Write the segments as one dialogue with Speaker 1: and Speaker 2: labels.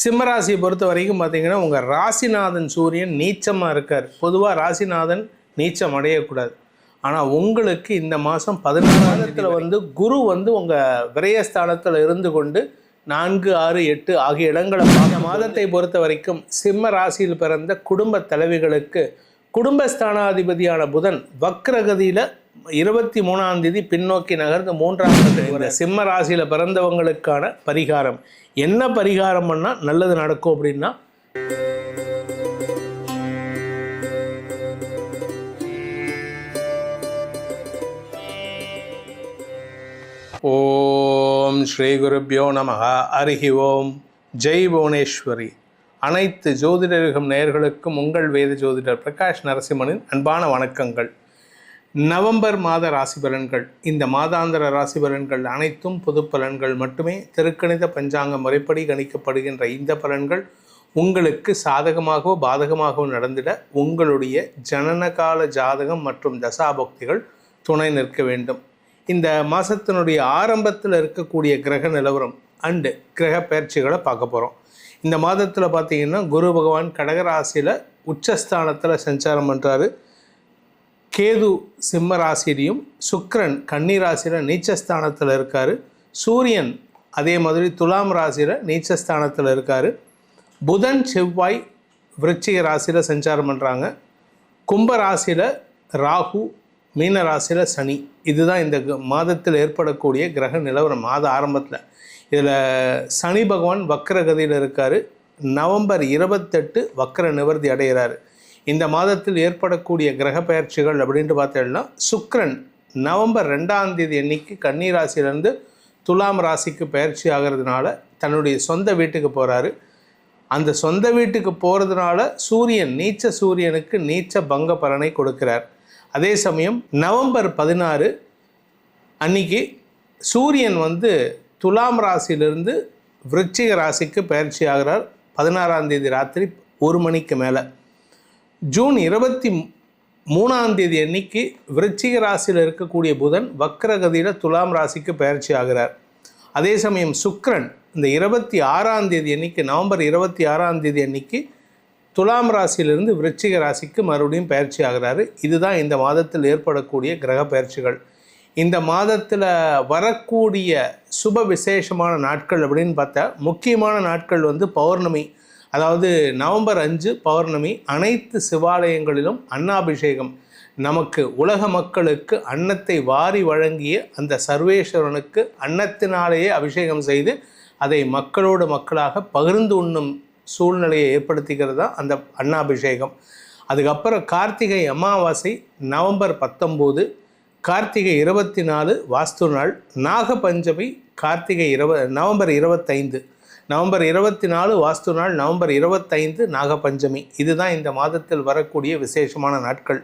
Speaker 1: சிம்மராசியை பொறுத்த வரைக்கும் பார்த்தீங்கன்னா உங்கள் ராசிநாதன் சூரியன் நீச்சமாக இருக்கார். பொதுவாக ராசிநாதன் நீச்சம் அடையக்கூடாது. ஆனால் உங்களுக்கு இந்த மாதம் பதினாறாயிரத்தில் வந்து குரு வந்து உங்கள் விரயஸ்தானத்தில் இருந்து கொண்டு நான்கு ஆறு எட்டு ஆகிய இடங்களை பார்க்க மாதத்தை பொறுத்த வரைக்கும் சிம்ம ராசியில் பிறந்த குடும்ப தலைவிகளுக்கு குடும்பஸ்தானாதிபதியான புதன் வக்ரகதியில் இருபத்தி மூணாம் தேதி பின்னோக்கி நகர்ந்து மூன்றாம் வர. சிம்ம ராசியில் பிறந்தவங்களுக்கான பரிகாரம். என்ன பரிகாரம் பண்ணால் நல்லது நடக்கும் அப்படின்னா ஓம் ஸ்ரீ குருப்பியோ நமக அருகி ஓம். ஜெய் புவனேஸ்வரி. அனைத்து ஜோதிடர்கள் நேயர்களுக்கும் உங்கள் வேத ஜோதிடர் பிரகாஷ் நரசிம்மனின் அன்பான வணக்கங்கள். நவம்பர் மாத ராசி பலன்கள் இந்த மாதாந்திர ராசி பலன்கள் அனைத்தும் பொது பலன்கள் மட்டுமே. திருக்கணித பஞ்சாங்க முறைப்படி கணிக்கப்படுகின்ற இந்த பலன்கள் உங்களுக்கு சாதகமாகவோ பாதகமாகவோ நடந்திட உங்களுடைய ஜனனகால ஜாதகம் மற்றும் தசாபக்திகள் துணை நிற்க வேண்டும். இந்த மாதத்தினுடைய ஆரம்பத்தில் இருக்கக்கூடிய கிரக நிலவரம் அண்டு கிரக பயிற்சிகளை பார்க்க போகிறோம் இந்த மாதத்தில் பார்த்தீங்கன்னா குரு பகவான் கடகராசியில் உச்சஸ்தானத்தில் சஞ்சாரம் பண்ணுறாரு கேது சிம்ம ராசிலையும் சுக்கரன் கன்னி ராசியில் நீச்சஸ்தானத்தில் இருக்கார். சூரியன் அதே மாதிரி துலாம் ராசியில் நீச்சஸ்தானத்தில் இருக்கார். புதன் செவ்வாய் விருச்சிக ராசியில் சஞ்சாரம் பண்ணுறாங்க கும்ப ராசியில் ராகு மீன ராசியில் சனி. இதுதான் இந்த க- மாதத்தில் ஏற்படக்கூடிய கிரக நிலவரம் மாத ஆரம்பத்தில். இதில் சனி பகவான் வக்கரகதியில் இருக்கார். நவம்பர் இருபத்தெட்டு வக்கர நிவர்த்தி அடைகிறாரு இந்த மாதத்தில் ஏற்படக்கூடிய கிரக பயிற்சிகள் அப்படின்ட்டு பார்த்தோம்னா சுக்ரன் நவம்பர் ரெண்டாம் தேதி அன்னைக்கு கன்னி ராசியிலேருந்து துலாம் ராசிக்கு பயிற்சி ஆகிறதுனால தன்னுடைய சொந்த வீட்டுக்கு போகிறாரு அந்த சொந்த வீட்டுக்கு போகிறதுனால சூரியன் நீச்ச சூரியனுக்கு நீச்ச பங்க பலனை கொடுக்கிறார். அதே சமயம் நவம்பர் பதினாறு அன்னைக்கு சூரியன் வந்து துலாம் ராசியிலிருந்து விருச்சிக ராசிக்கு பயிற்சி ஆகிறார். பதினாறாம் தேதி ராத்திரி ஒரு மணிக்கு மேலே. ஜூன் இருபத்தி மூணாம் தேதி அன்னைக்கு விருச்சிக ராசியில் இருக்கக்கூடிய புதன் வக்ரகதியில் துலாம் ராசிக்கு பயிற்சி ஆகிறார். அதே சமயம் சுக்ரன் இந்த இருபத்தி ஆறாம் தேதி அன்னைக்கு நவம்பர் இருபத்தி ஆறாம் தேதி அன்னைக்கு துலாம் ராசியிலிருந்து விருச்சிக ராசிக்கு மறுபடியும் பயிற்சி ஆகிறாரு. இதுதான் இந்த மாதத்தில் ஏற்படக்கூடிய கிரக பயிற்சிகள். இந்த மாதத்தில் வரக்கூடிய சுப விசேஷமான நாட்கள் அப்படின்னு பார்த்தா முக்கியமான நாட்கள் வந்து பௌர்ணமி. அதாவது நவம்பர் அஞ்சு பௌர்ணமி அனைத்து சிவாலயங்களிலும் அன்னாபிஷேகம். நமக்கு உலக மக்களுக்கு அன்னத்தை வாரி வழங்கிய அந்த சர்வேஸ்வரனுக்கு அன்னத்தினாலேயே அபிஷேகம் செய்து அதை மக்களோடு மக்களாக பகிர்ந்து உண்ணும் சூழ்நிலையை ஏற்படுத்திக்கிறது தான் அந்த அன்னாபிஷேகம். அதுக்கப்புறம் கார்த்திகை அமாவாசை நவம்பர் பத்தொம்போது கார்த்திகை இருபத்தி நாலு வாஸ்து நாள் நாக பஞ்சமி கார்த்திகை இரவ நவம்பர் இருபத்தைந்து. நவம்பர் இருபத்தி நாலு வாஸ்து நாள் நவம்பர் இருபத்தைந்து நாகபஞ்சமி. இதுதான் இந்த மாதத்தில் வரக்கூடிய விசேஷமான நாட்கள்.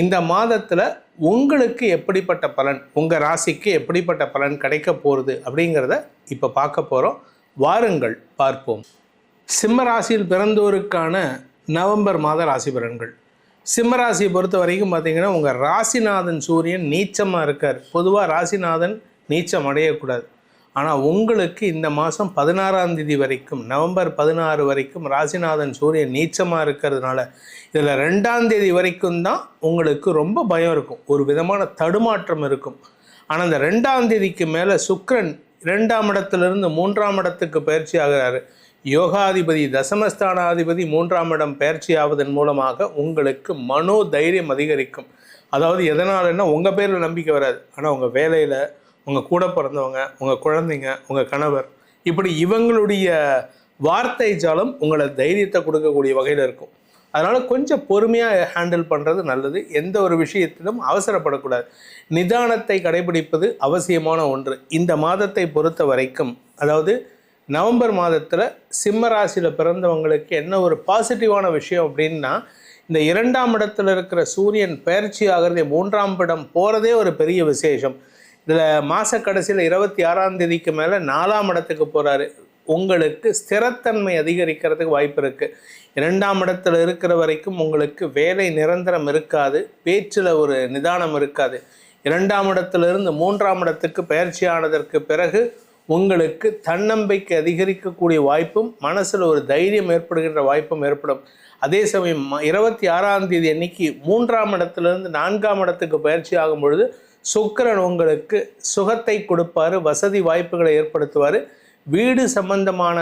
Speaker 1: இந்த மாதத்தில் உங்களுக்கு எப்படிப்பட்ட பலன் உங்கள் ராசிக்கு எப்படிப்பட்ட பலன் கிடைக்க போகிறது அப்படிங்கிறத இப்போ பார்க்க போகிறோம் வாருங்கள் பார்ப்போம். சிம்ம ராசியில் பிறந்தோருக்கான நவம்பர் மாத ராசி பலன்கள். சிம்ம ராசியை பொறுத்த வரைக்கும் பார்த்தீங்கன்னா உங்கள் ராசிநாதன் சூரியன் நீச்சமாக இருக்கார். பொதுவாக ராசிநாதன் நீச்சம் அடையக்கூடாது. ஆனால் உங்களுக்கு இந்த மாதம் பதினாறாம் தேதி வரைக்கும் நவம்பர் பதினாறு வரைக்கும் ராசிநாதன் சூரியன் நீச்சமாக இருக்கிறதுனால இதில் ரெண்டாம் தேதி வரைக்கும் தான் உங்களுக்கு ரொம்ப பயம் இருக்கும். ஒரு விதமான தடுமாற்றம் இருக்கும். ஆனால் இந்த ரெண்டாம் தேதிக்கு மேலே சுக்கிரன் இரண்டாம் இடத்துலேருந்து மூன்றாம் இடத்துக்கு பயிற்சி ஆகிறாரு. யோகாதிபதி தசமஸ்தானாதிபதி மூன்றாம் இடம் பயிற்சி ஆவதன் மூலமாக உங்களுக்கு மனோ தைரியம் அதிகரிக்கும். அதாவது எதனாலன்னா உங்கள் பேரில் நம்பிக்கை வராது. ஆனால் உங்கள் வேலையில் உங்கள் கூட பிறந்தவங்க உங்கள் குழந்தைங்க உங்கள் கணவர் இப்படி இவங்களுடைய வார்த்தை ஜாலம் உங்களை தைரியத்தை கொடுக்கக்கூடிய வகையில் இருக்கும். அதனால் கொஞ்சம் பொறுமையாக ஹேண்டில் பண்ணுறது நல்லது. எந்த ஒரு விஷயத்திலும் அவசரப்படக்கூடாது. நிதானத்தை கடைபிடிப்பது அவசியமான ஒன்று. இந்த மாதத்தை பொறுத்த வரைக்கும் அதாவது நவம்பர் மாதத்தில் சிம்ம ராசியில் பிறந்தவங்களுக்கு என்ன ஒரு பாசிட்டிவான விஷயம் அப்படின்னா இந்த இரண்டாம் இடத்தில் இருக்கிற சூரியன் பயிற்சி ஆகிறதே மூன்றாம் இடம் போகிறதே ஒரு பெரிய விசேஷம். இதில் மாத கடைசியில் இருபத்தி ஆறாம் தேதிக்கு மேலே நாலாம் இடத்துக்கு போகிறாரு உங்களுக்கு ஸ்திரத்தன்மை அதிகரிக்கிறதுக்கு வாய்ப்பு இருக்குது இரண்டாம் இடத்துல இருக்கிற வரைக்கும் உங்களுக்கு வேலை நிரந்தரம் இருக்காது. பேச்சில் ஒரு நிதானம் இருக்காது. இரண்டாம் இடத்திலிருந்து மூன்றாம் இடத்துக்கு பயிற்சியானதற்கு பிறகு உங்களுக்கு தன்னம்பிக்கை அதிகரிக்கக்கூடிய வாய்ப்பும் மனசில் ஒரு தைரியம் ஏற்படுகின்ற வாய்ப்பும் ஏற்படும். அதே சமயம் ம- இருபத்தி ஆறாம் தேதி அன்னைக்கு மூன்றாம் இடத்திலிருந்து நான்காம் இடத்துக்கு பயிற்சி ஆகும் பொழுது சுக்கரன் உங்களுக்கு சுகத்தை கொடுப்பாரு வசதி வாய்ப்புகளை ஏற்படுத்துவார். வீடு சம்பந்தமான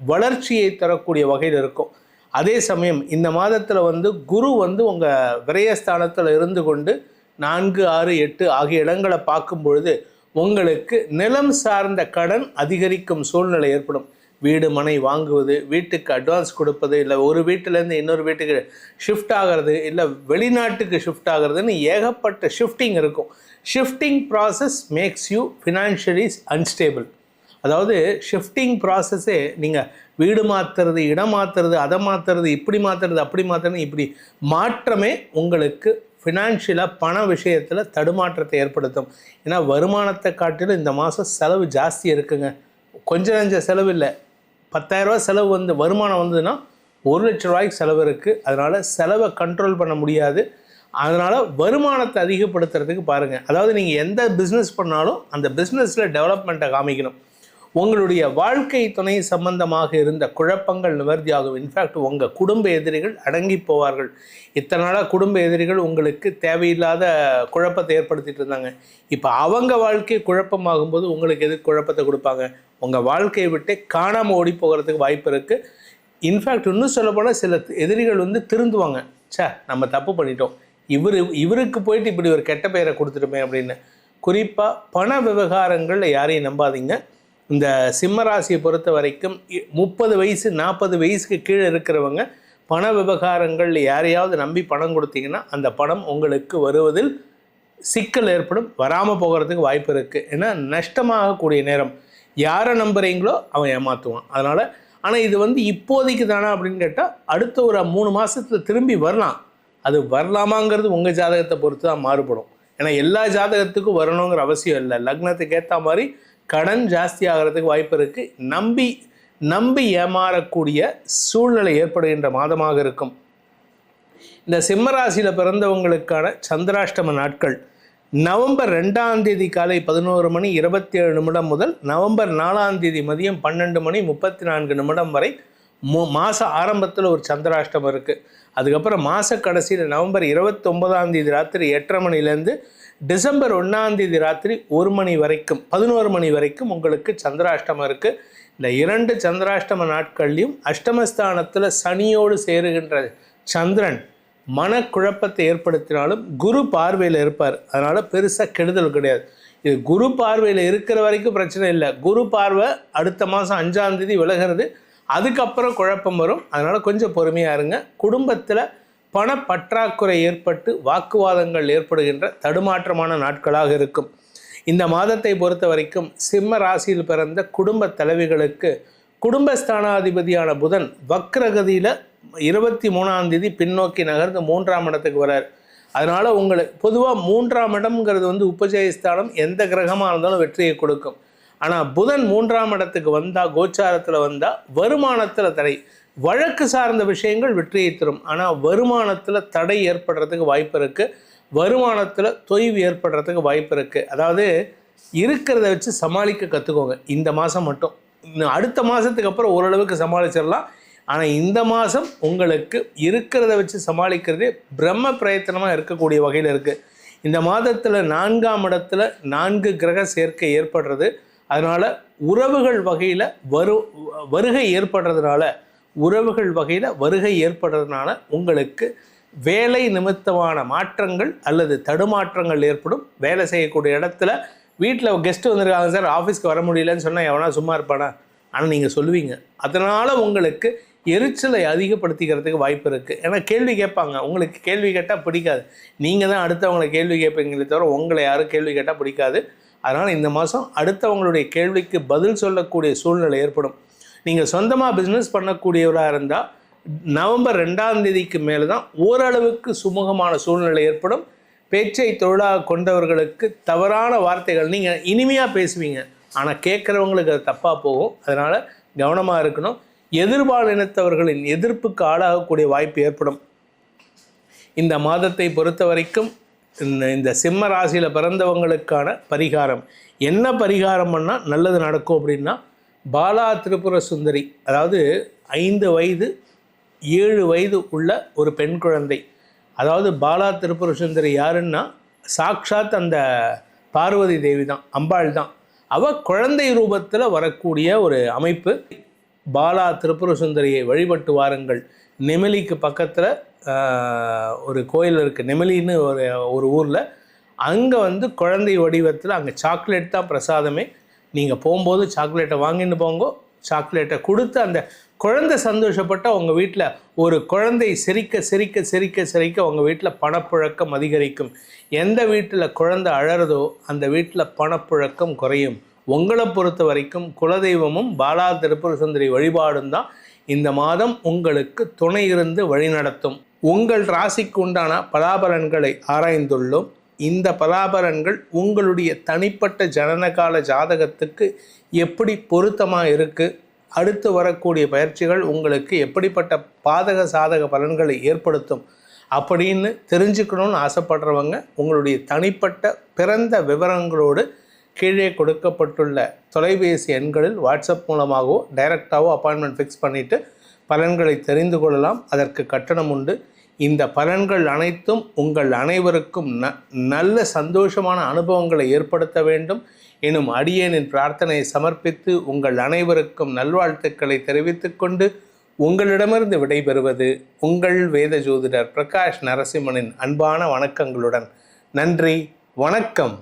Speaker 1: வளர்ச்சியை தரக்கூடிய வகையில் இருக்கும். அதே சமயம் இந்த மாதத்தில் வந்து குரு வந்து உங்கள் விரயஸ்தானத்தில் இருந்து கொண்டு நான்கு ஆறு எட்டு ஆகிய இடங்களை பார்க்கும் பொழுது உங்களுக்கு நிலம் சார்ந்த கடன் அதிகரிக்கும் சூழ்நிலை ஏற்படும். வீடு மனை வாங்குவது வீட்டுக்கு அட்வான்ஸ் கொடுப்பது இல்லை ஒரு வீட்டிலேருந்து இன்னொரு வீட்டுக்கு ஷிஃப்ட் ஆகிறது இல்லை வெளிநாட்டுக்கு ஷிஃப்ட் ஆகிறதுன்னு ஏகப்பட்ட ஷிஃப்டிங் இருக்கும். Shifting process makes you financially unstable அதாவது ஷிஃப்டிங் ப்ராசஸ்ஸே நீங்கள் வீடு மாற்றுறது இடம் மாற்றுறது அதை மாற்றுறது இப்படி மாற்றுறது அப்படி மாற்றுறது இப்படி மாற்றமே உங்களுக்கு ஃபினான்ஷியலாக பண விஷயத்தில் தடுமாற்றத்தை ஏற்படுத்தும். ஏன்னா வருமானத்தை காட்டிலும் இந்த மாதம் செலவு ஜாஸ்தி இருக்குங்க. கொஞ்சம் நஞ்ச செலவு இல்லை. பத்தாயிரரூவா செலவு வந்து வருமானம் வந்ததுன்னா ஒரு லட்ச ரூபாய்க்கு செலவு இருக்குது அதனால் செலவை கண்ட்ரோல் பண்ண முடியாது. அதனால் வருமானத்தை அதிகப்படுத்துறதுக்கு பாருங்கள் அதாவது நீங்கள் எந்த பிஸ்னஸ் பண்ணாலும் அந்த பிஸ்னஸில் டெவலப்மெண்ட்டை காமிக்கணும். உங்களுடைய வாழ்க்கை துணை சம்பந்தமாக இருந்த குழப்பங்கள் நிவர்த்தியாகும். இன்ஃபேக்ட் உங்கள் குடும்ப எதிரிகள் அடங்கி போவார்கள். இத்தனை நாளாக குடும்ப எதிரிகள் உங்களுக்கு தேவையில்லாத குழப்பத்தை ஏற்படுத்திட்டு இருந்தாங்க. இப்போ அவங்க வாழ்க்கை குழப்பமாகும்போது உங்களுக்கு எது குழப்பத்தை கொடுப்பாங்க? உங்கள் வாழ்க்கையை விட்டு காணாமல் ஓடி போகிறதுக்கு வாய்ப்பு இருக்குது இன்ஃபேக்ட் இன்னும் சொல்லப்போனால் சில எதிரிகள் வந்து திருந்துவாங்க. சே நம்ம தப்பு பண்ணிட்டோம். இவர் இவருக்கு போயிட்டு இப்படி ஒரு கெட்ட பெயரை கொடுத்துருமே அப்படின்னு. குறிப்பாக பண விவகாரங்களில் யாரையும் நம்பாதீங்க. இந்த சிம்ம ராசியை பொறுத்த வரைக்கும் இ- முப்பது வயசு நாற்பது வயசுக்கு கீழே இருக்கிறவங்க பண விவகாரங்கள் யாரையாவது நம்பி பணம் கொடுத்தீங்கன்னா அந்த பணம் உங்களுக்கு வருவதில் சிக்கல் ஏற்படும். வராமல் போகிறதுக்கு வாய்ப்பு இருக்குது ஏன்னா நஷ்டமாகக்கூடிய நேரம். யாரை நம்புகிறீங்களோ அவன் ஏமாற்றுவான் அதனால் ஆனால் இது வந்து இப்போதைக்கு தானா அப்படின்னு கேட்டால் அடுத்த ஒரு மூணு மாதத்தில் திரும்பி வரலாம். அது வரலாமாங்கிறது உங்கள் ஜாதகத்தை பொறுத்து தான் மாறுபடும். ஏன்னா எல்லா ஜாதகத்துக்கும் வரணுங்கிற அவசியம் இல்லை. லக்னத்துக்கு ஏற்ற மாதிரி கடன் ஜாஸ்தி ஆகிறதுக்கு வாய்ப்பு இருக்குது நம்பி நம்பி ஏமாறக்கூடிய சூழ்நிலை ஏற்படுகின்ற மாதமாக இருக்கும். இந்த சிம்மராசியில் பிறந்தவங்களுக்கான சந்திராஷ்டம நாட்கள். நவம்பர் ரெண்டாம் தேதி காலை பதினோரு மணி இருபத்தி ஏழு நிமிடம் முதல் நவம்பர் நாலாம் தேதி மதியம் பன்னெண்டு மணி முப்பத்தி நான்கு நிமிடம் வரை மு மாத ஆரம்பத்தில் ஒரு சந்திராஷ்டமம் இருக்குது அதுக்கப்புறம் மாத கடைசியில் நவம்பர் இருபத்தொன்பதாம் தேதி ராத்திரி எட்டரை மணிலேருந்து டிசம்பர் ஒன்றாம் தேதி ராத்திரி ஒரு மணி வரைக்கும் பதினோரு மணி வரைக்கும் உங்களுக்கு சந்திராஷ்டமம் இருக்குது இந்த இரண்டு சந்திராஷ்டம நாட்கள்லையும் அஷ்டமஸ்தானத்தில் சனியோடு சேருகின்ற சந்திரன் மனக்குழப்பத்தை ஏற்படுத்தினாலும் குரு பார்வையில் இருப்பார். அதனால் பெருசாக கெடுதல் கிடையாது. இது குரு பார்வையில் இருக்கிற வரைக்கும் பிரச்சனை இல்லை. குரு பார்வை அடுத்த மாதம் அஞ்சாம் தேதி விலகிறது. அதுக்கப்புறம் குழப்பம் வரும். அதனால் கொஞ்சம் பொறுமையாக இருங்க. குடும்பத்தில் பணப்பற்றாக்குறை ஏற்பட்டு வாக்குவாதங்கள் ஏற்படுகின்ற தடுமாற்றமான நாட்களாக இருக்கும். இந்த மாதத்தை பொறுத்த வரைக்கும் சிம்ம ராசியில் பிறந்த குடும்ப தலைவிகளுக்கு குடும்பஸ்தானாதிபதியான புதன் வக்ரகதியில் இருபத்தி மூணாம் தேதி பின்னோக்கி நகர்ந்து மூன்றாம் இடத்துக்கு வரார். அதனால் உங்களுக்கு பொதுவாக மூன்றாம் இடம்ங்கிறது வந்து உபஜயஸ்தானம் எந்த கிரகமாக இருந்தாலும் வெற்றியை கொடுக்கும். ஆனால் புதன் மூன்றாம் இடத்துக்கு வந்தால் கோச்சாரத்தில் வந்தால் வருமானத்தில் தடை. வழக்கு சார்ந்த விஷயங்கள் வெற்றியை தரும். ஆனால் வருமானத்தில் தடை ஏற்படுறதுக்கு வாய்ப்பு இருக்குது வருமானத்தில் தொய்வு ஏற்படுறதுக்கு வாய்ப்பு இருக்குது அதாவது இருக்கிறத வச்சு சமாளிக்க கற்றுக்கோங்க இந்த மாதம் மட்டும். இன்னும் அடுத்த மாதத்துக்கு அப்புறம் ஓரளவுக்கு சமாளிச்சிடலாம். ஆனால் இந்த மாதம் உங்களுக்கு இருக்கிறத வச்சு சமாளிக்கிறதே பிரம்ம பிரயத்தனமாக இருக்கக்கூடிய வகையில் இருக்குது இந்த மாதத்தில் நான்காம் இடத்துல நான்கு கிரக சேர்க்கை ஏற்படுறது. அதனால் உறவுகள் வகையில் வரு வருகை ஏற்படுறதுனால உறவுகள் வகையில் வருகை ஏற்படுறதுனால உங்களுக்கு வேலை நிமித்தமான மாற்றங்கள் அல்லது தடுமாற்றங்கள் ஏற்படும். வேலை செய்யக்கூடிய இடத்துல வீட்டில் கெஸ்ட்டு வந்திருக்காங்க சார் ஆஃபீஸ்க்கு வர முடியலன்னு சொன்னால் எவனா சும்மா இருப்பானா? ஆனால் நீங்கள் சொல்லுவீங்க. அதனால் உங்களுக்கு எரிச்சலை அதிகப்படுத்திக்கிறதுக்கு வாய்ப்பு இருக்குது ஏன்னா கேள்வி கேட்பாங்க. உங்களுக்கு கேள்வி கேட்டால் பிடிக்காது. நீங்கள் தான் அடுத்தவங்களை கேள்வி கேட்பீங்களே தவிர உங்களை யாரும் கேள்வி கேட்டால் பிடிக்காது. அதனால் இந்த மாதம் அடுத்தவங்களுடைய கேள்விக்கு பதில் சொல்லக்கூடிய சூழ்நிலை ஏற்படும். நீங்கள் சொந்தமாக பிஸ்னஸ் பண்ணக்கூடியவராக இருந்தால் நவம்பர் ரெண்டாம் தேதிக்கு மேலே தான் ஓரளவுக்கு சுமூகமான சூழ்நிலை ஏற்படும். பேச்சை தொழிலாக கொண்டவர்களுக்கு தவறான வார்த்தைகள் நீங்கள் இனிமையாக பேசுவீங்க. ஆனால் கேட்குறவங்களுக்கு அது தப்பாக போகும். அதனால் கவனமாக இருக்கணும். எதிர்பால் இனத்தவர்களின் எதிர்ப்புக்கு ஆளாகக்கூடிய வாய்ப்பு ஏற்படும். இந்த மாதத்தை பொறுத்த வரைக்கும் இந்த- இந்த சிம்ம ராசியில் பிறந்தவங்களுக்கான பரிகாரம். என்ன பரிகாரம் பண்ணால் நல்லது நடக்கும் அப்படின்னா பாலா திரிபுர சுந்தரி அதாவது ஐந்து வயது ஏழு வயது உள்ள ஒரு பெண் குழந்தை. அதாவது பாலா திரிபுர சுந்தரி யாருன்னா சாக்ஷாத் அந்த பார்வதி தேவி தான் அம்பாள் தான். அவ குழந்தை ரூபத்தில் வரக்கூடிய ஒரு அமைப்பு. பாலா திரிபுர சுந்தரியை வழிபட்டு வாருங்கள். நெமிலிக்கு பக்கத்தில் ஒரு கோயில் இருக்குது நெமிலின்னு ஒரு ஒரு ஊரில். அங்கே வந்து குழந்தை வடிவத்தில் அங்கே சாக்லேட் தான் பிரசாதமே. நீங்கள் போகும்போது சாக்லேட்டை வாங்கிட்டு போங்கோ. சாக்லேட்டை கொடுத்து அந்த குழந்தை சந்தோஷப்பட்டால் உங்கள் வீட்டில் ஒரு குழந்தை சிரிக்க சிரிக்க சிரிக்க சிரிக்க உங்கள் வீட்டில் பணப்புழக்கம் அதிகரிக்கும். எந்த வீட்டில் குழந்தை அழறதோ அந்த வீட்டில் பணப்புழக்கம் குறையும். உங்களை பொறுத்த வரைக்கும் குலதெய்வமும் பாலா திருப்புர சுந்தரி வழிபாடும் தான் இந்த மாதம் உங்களுக்கு துணை இருந்து வழிநடத்தும். உங்கள் ராசிக்கு உண்டான பலாபலன்களை ஆராய்ந்துள்ளோம். இந்த பலாபலன்கள் உங்களுடைய தனிப்பட்ட ஜனனகால ஜாதகத்துக்கு எப்படி பொருத்தமாக இருக்குது அடுத்து வரக்கூடிய பயிற்சிகள் உங்களுக்கு எப்படிப்பட்ட பாதக சாதக பலன்களை ஏற்படுத்தும் அப்படின்னு தெரிஞ்சுக்கணும்னு ஆசைப்படுறவங்க உங்களுடைய தனிப்பட்ட பிறந்த விவரங்களோடு கீழே கொடுக்கப்பட்டுள்ள தொலைபேசி எண்களில் வாட்ஸ்அப் மூலமாகவோ டைரெக்டாகவோ அப்பாயின்மெண்ட் ஃபிக்ஸ் பண்ணிவிட்டு பலன்களை தெரிந்து கொள்ளலாம். அதற்கு கட்டணம் உண்டு. இந்த பலன்கள் அனைத்தும் உங்கள் அனைவருக்கும் ந நல்ல சந்தோஷமான அனுபவங்களை ஏற்படுத்த வேண்டும். எனும் அடியேனின் பிரார்த்தனையை சமர்ப்பித்து உங்கள் அனைவருக்கும் நல்வாழ்த்துக்களை தெரிவித்துக்கொண்டு உங்களிடமிருந்து விடைபெறுவது உங்கள் வேத ஜோதிடர் பிரகாஷ் நரசிம்மனின் அன்பான வணக்கங்களுடன். நன்றி. வணக்கம்.